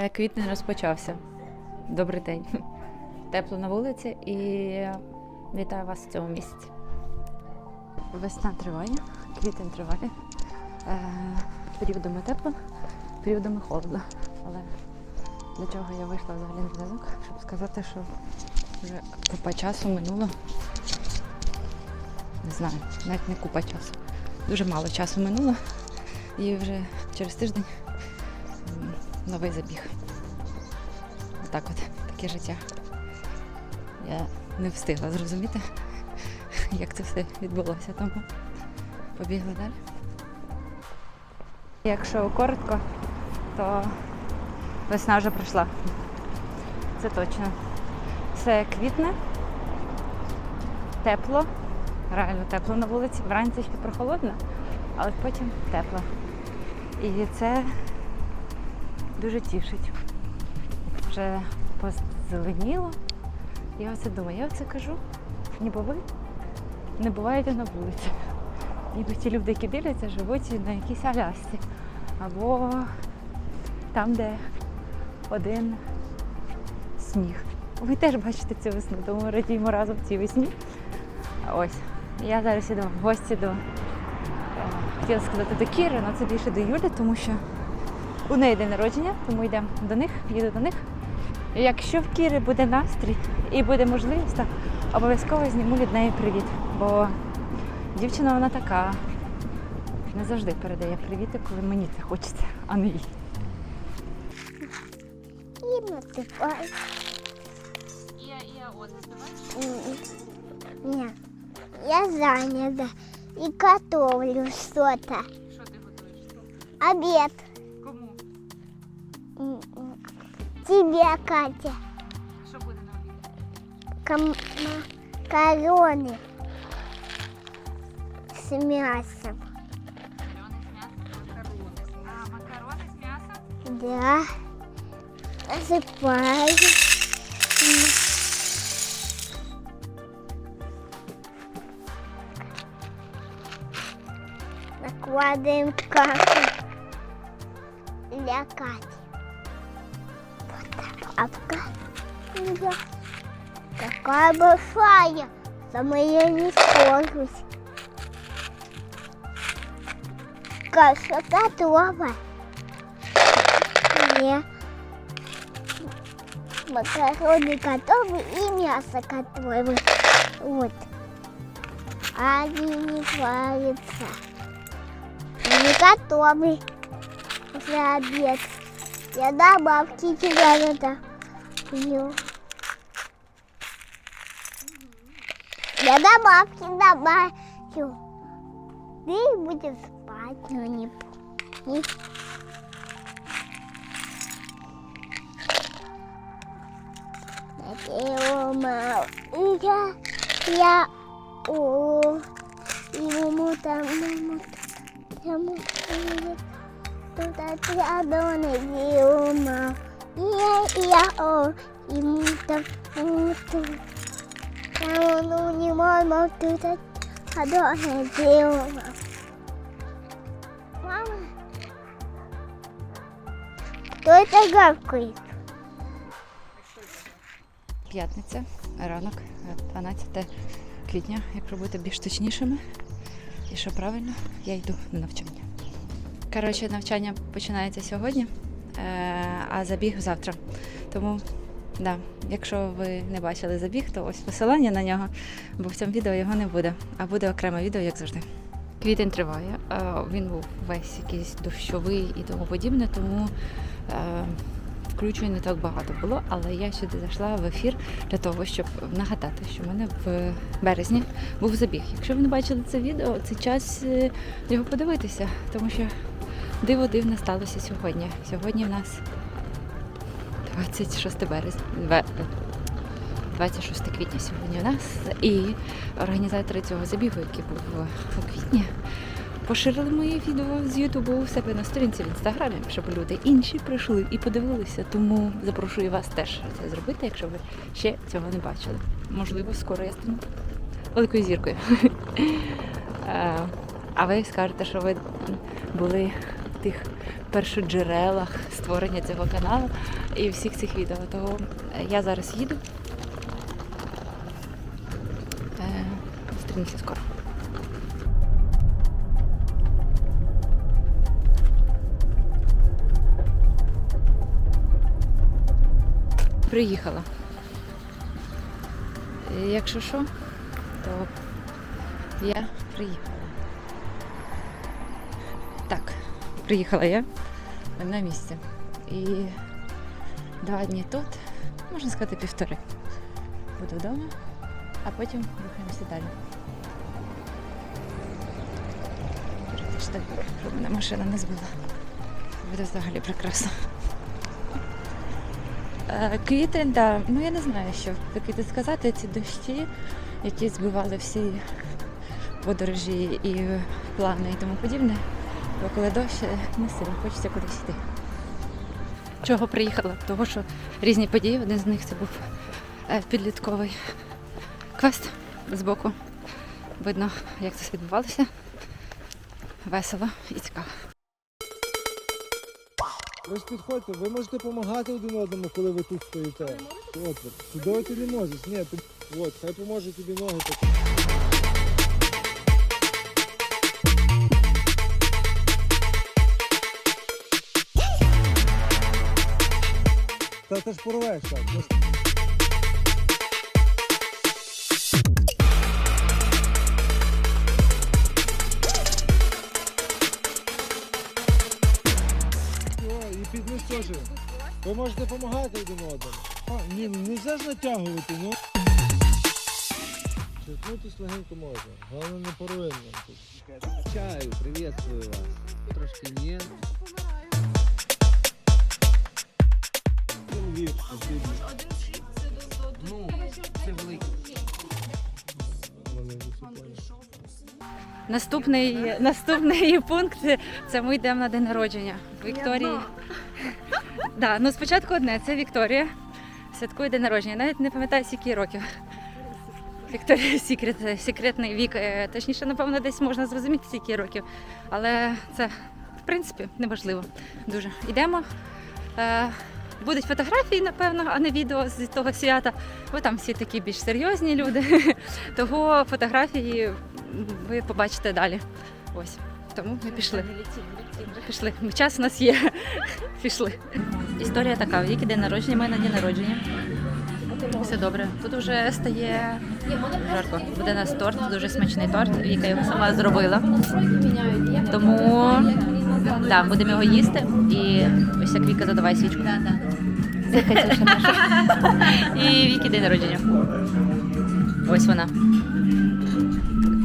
Е, Квітень розпочався. Добрий день. Тепло на вулиці і вітаю вас в цьому місці. Весна триває, квітень триває. Е, періодами тепло, періодами холодно. Але для чого я вийшла взагалі на зв'язок, щоб сказати, що вже купа часу минуло. Не знаю, навіть не купа часу. Дуже мало часу минуло. І вже через тиждень новий забіг. Отак от, таке життя. Я не встигла зрозуміти, як це все відбулося, тому побігли далі. Якщо коротко, то весна вже пройшла. Це точно. Все квітне, тепло, реально тепло на вулиці. Вранці ще прохолодно, але потім тепло. І це дуже тішить. Вже позеленіло. Я оце думаю, я оце кажу, ніби ви не буваєте на вулиці. Ніби ті люди, які дивляться, живуть на якійсь Алясці. Або там, де один сніг. Ви теж бачите цю весну, тому радіємо разом цій весні. Ось. Я зараз іду в гості до, е, хотіла сказати, до Кіри, але це більше до Юлі, тому що у неї день народження, тому йдемо до них, їду до них. І Якщо в Кіри буде настрій і буде можливість, то обов'язково зніму від неї привіт. Бо дівчина вона така. Не завжди передає привіти, коли мені це хочеться, а не їй. Насыпай. М, Нет, я занята и готовлю что-то. Що ти готуєш? Обед. тебе, Катя. Що буде на обід? Кам... М'ясом. А, м'ясом? Да. Засыпаю. Накладываем кашу для Кати. Да. Какая большая. Сама не сложусь. Каша готова. Не. Макароны готовы и мясо готово. Вот. Они не варятся. Они готовы. Уже обед. Я добавки тебя надо. Пью. Я добавки добавлю. Ты будешь спать, но не, не. Я, я, о, ему там, ему там, ему тут отрядом дома. Я, я, о, там, ему там. Там он не мама тут отрядом дома. Мама, кто это гавкает? П'ятниця, ранок, е, 12 квітня, якщо бути більш точнішими. І що правильно, я йду на навчання. Коротше, навчання починається сьогодні, а забіг завтра. Тому, да, якщо ви не бачили забіг, то ось посилання на нього, бо в цьому відео його не буде, а буде окреме відео, як завжди. Квітень триває, е, він був весь якийсь дощовий і тому подібне, тому е, включень не так багато було, але я сюди зайшла в ефір для того, щоб нагадати, що в мене в березні був забіг. Якщо ви не бачили це відео, це час е, його подивитися, тому що диво дивне сталося сьогодні. Сьогодні в нас 26 березня. 26 квітня сьогодні у нас. І організатори цього забігу, який був у квітні, поширили моє відео з Ютубу у себе на сторінці в інстаграмі, щоб люди інші прийшли і подивилися. Тому запрошую вас теж це зробити, якщо ви ще цього не бачили. Можливо, скоро я стану великою зіркою. Е, А ви скажете, що ви були тих першоджерелах створення цього каналу і всіх цих відео. Того е, я зараз їду. Е, Зустрінемося скоро. Приїхала. Якщо що, то я приїхала. Так, приїхала я на місце. І два дні тут, можна сказати, півтори. Буду вдома, а потім рухаємося далі. Щоб мене машина не збила. Буде взагалі прекрасно. Е, Квітень, да. ну я не знаю, що таке сказати. Ці дощі, які збивали всі подорожі і плани і тому подібне. Бо коли дощ не сильно хочеться кудись йти. Чого приїхала? Того, що різні події. Один з них це був е, підлітковий квест збоку. Видно, як це відбувалося. Весело і цікаво. Ви ж підходьте, ви можете допомагати один одному, коли ви тут стоїте. От, от. Сюди ти не можеш. Ні, ти... От, хай поможе тобі ноги так. Та ти ж порвеш так. і підніс. Ви можете допомагати один одному. А, ні, ну не можна ж натягувати, ну. Черкнутись легенько можна. Головне не тут. Чаю, приветствую вас. Трошки ні. Один вір, потрібно. Ну, це великий. Наступний, наступний пункт це ми йдемо на день народження Вікторії. Да, ну спочатку одне, це Вікторія. Святкує день народження. Навіть не пам'ятаю, скільки років. Вікторія Сікрет, секретний вік. Е, Точніше, напевно, десь можна зрозуміти, скільки років. Але це, в принципі, неважливо. Дуже. Йдемо. Будуть фотографії, напевно, а не відео з того свята, бо там всі такі більш серйозні люди. Того фотографії ви побачите далі. Ось. Тому ми пішли. Пішли. Час у нас є. Пішли. Історія така: Віки день народження, ми на день народження. Все добре. Тут вже стає жарко. Буде нас торт, дуже смачний торт. Віка його сама зробила. Тому да, будемо його їсти. І ось як Віка задавай свічку. І Віки день народження. Ось вона.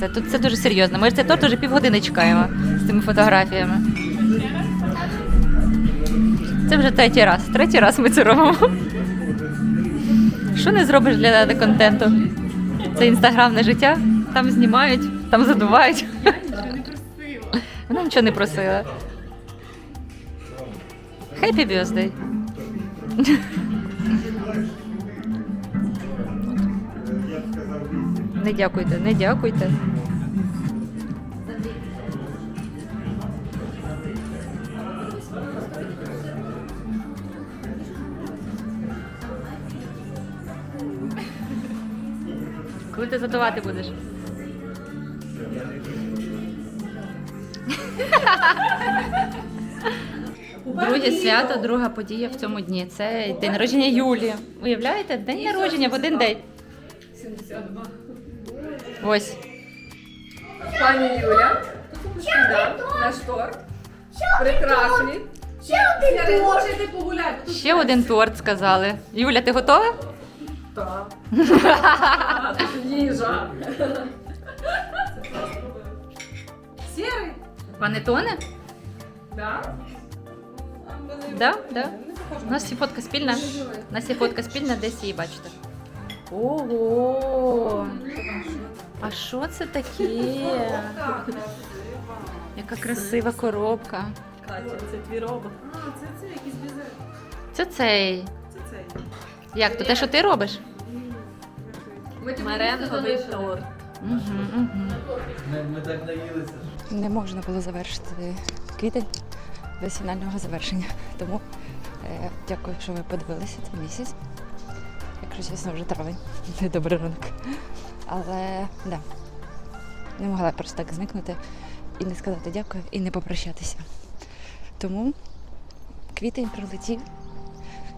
Це тут це дуже серйозно. Ми ж цей торт вже півгодини чекаємо з цими фотографіями. Це вже третій раз. Третій раз ми це робимо. Що не зробиш для контенту? Це інстаграмне життя. Там знімають, там задувають. Вона нічого не просила. Happy birthday. Не дякуйте, не дякуйте. Коли ти задавати будеш? Друге свято, друга подія в цьому дні. Це день народження Юлії. Уявляєте? День народження в один день. Ось. Пані Юля, да, наш торт. Прекрасний. Ще можете погуляти. Тут Ще один торт сказали. Юля, ти готова? так. Їжа. Сірий? Панетоне? Да? Да, да. У нас є фотка спільна. У нас є фотка спільна, десь її бачите. Ого! А що це таке? Яка красива коробка. Катя, це твій робот. А, це це якийсь бізе. Це цей. Це цей. Як то те, що ти робиш? Меренговий торт. Угу, угу. Ми, ми так наїлися. Не можна було завершити квітень без фінального завершення. Тому е, дякую, що ви подивилися цей місяць. Якщо чесно, вже травень. не Добрий ранок. Але да, не могла просто так зникнути і не сказати дякую, і не попрощатися. Тому квітень прилетів.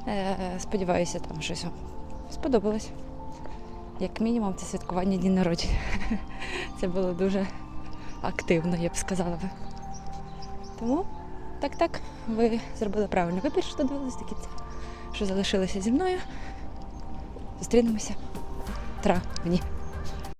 Е, сподіваюся, там щось сподобалось. Як мінімум, це святкування дні народження. Це було дуже активно, я б сказала. Тому так, так, ви зробили правильний вибір, що дивилися до кінця, що залишилися зі мною. Зустрінемося в травні.